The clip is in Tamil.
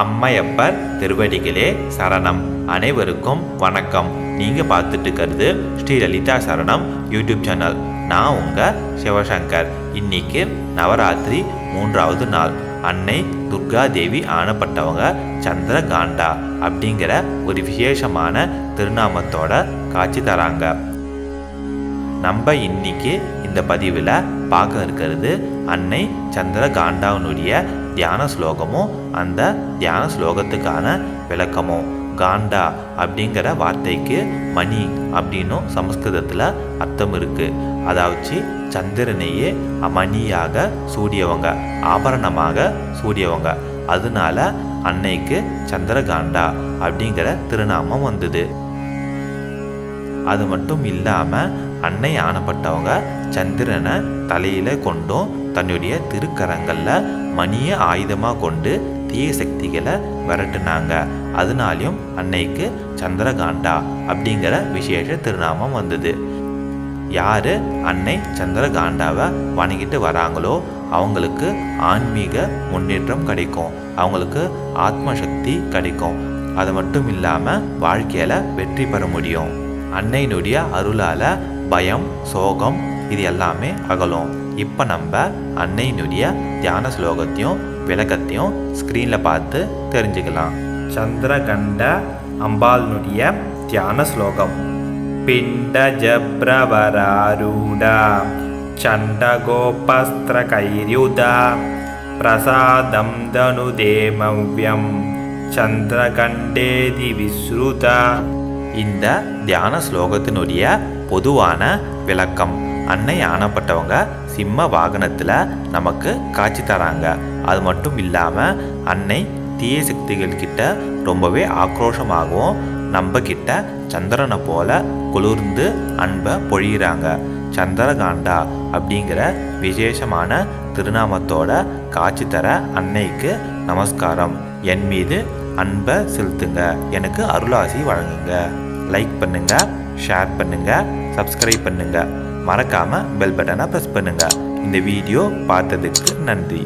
அம்மையப்பர் திருவடிகளே சரணம். அனைவருக்கும் வணக்கம். நீங்கள் பார்த்துட்டு இருக்கிறது ஸ்ரீ லலிதா சரணம் யூடியூப் சேனல். நான் உங்கள் சிவசங்கர். இன்னைக்கு நவராத்திரி மூன்றாவது நாள். அன்னை துர்கா தேவி ஆனப்பட்டவங்க சந்திரகாண்டா அப்படிங்கிற ஒரு விசேஷமான திருநாமத்தோட காட்சி தராங்க. நம்ம இன்னைக்கு இந்த பதிவில் பார்க்க இருக்கிறது அன்னை சந்திரகாண்டாவினுடைய தியான ஸ்லோகமும் அந்த தியான ஸ்லோகத்துக்கான விளக்கமும். காண்டா அப்படிங்கிற வார்த்தைக்கு மணி அப்படின்னும் சமஸ்கிருதத்தில் அர்த்தம் இருக்கு. அதாவது சந்திரனையே மணியாக சூடியவங்க ஆபரணமாக சூடியவங்க. அதனால அன்னைக்கு சந்திரகாண்டா அப்படிங்கிற திருநாமம் வந்தது. அது மட்டும் இல்லாமல் அன்னை ஆனப்பட்டவங்க சந்திரனை தலையில் கொண்டும் தன்னுடைய திருக்கரங்களில் மணியை ஆயுதமாக கொண்டு தீய சக்திகளை விரட்டுனாங்க. அதனாலையும் அன்னைக்கு சந்திரகாண்டா அப்படிங்கிற விசேஷ திருநாமம் வந்தது. யார் அன்னை சந்திரகாண்டாவை வணங்கிட்டு வராங்களோ அவங்களுக்கு ஆன்மீக முன்னேற்றம் கிடைக்கும். அவங்களுக்கு ஆத்ம சக்தி கிடைக்கும். அது மட்டும் இல்லாமல் வாழ்க்கையில் வெற்றி பெற முடியும். அன்னையினுடைய அருளால் பயம் சோகம் இது எல்லாமே அகலும். இப்போ நம்ம அன்னையினுடைய தியான ஸ்லோகத்தையும் விளக்கத்தையும் ஸ்க்ரீனில் பார்த்து தெரிஞ்சுக்கலாம். சந்திரகண்ட அம்பாள்னுடைய தியான ஸ்லோகம். பிண்ட ஜப்ரவராரூடா சண்டகோபஸ்திரகைர்யுதா பிரசாதம் தனுதேமவ்யம் சந்திரகண்டேதி விஸ்ருதா. இந்த தியான ஸ்லோகத்தினுடைய பொதுவான விளக்கம். அன்னை ஆனப்பட்டவங்க சிம்ம வாகனத்தில் நமக்கு காட்சி தராங்க. அது மட்டும் இல்லாமல் அன்னை தீய சக்திகள் கிட்ட ரொம்பவே ஆக்ரோஷமாகவும் நம்ம கிட்ட சந்திரனை போல குளிர்ந்து அன்பை பொழியிறாங்க. சந்திரகாண்டா அப்படிங்கிற விசேஷமான திருநாமத்தோட காட்சி தர அன்னைக்கு நமஸ்காரம். என் மீது அன்பை செலுத்துங்க. எனக்கு அருளாசி வழங்குங்க. லைக் பண்ணுங்கள் ஷேர் பண்ணுங்கள் சப்ஸ்கிரைப் பண்ணுங்கள் மறக்காமல் பெல் பட்டனை ப்ரெஸ் பண்ணுங்கள் இந்த வீடியோ பார்த்ததுக்கு நன்றி.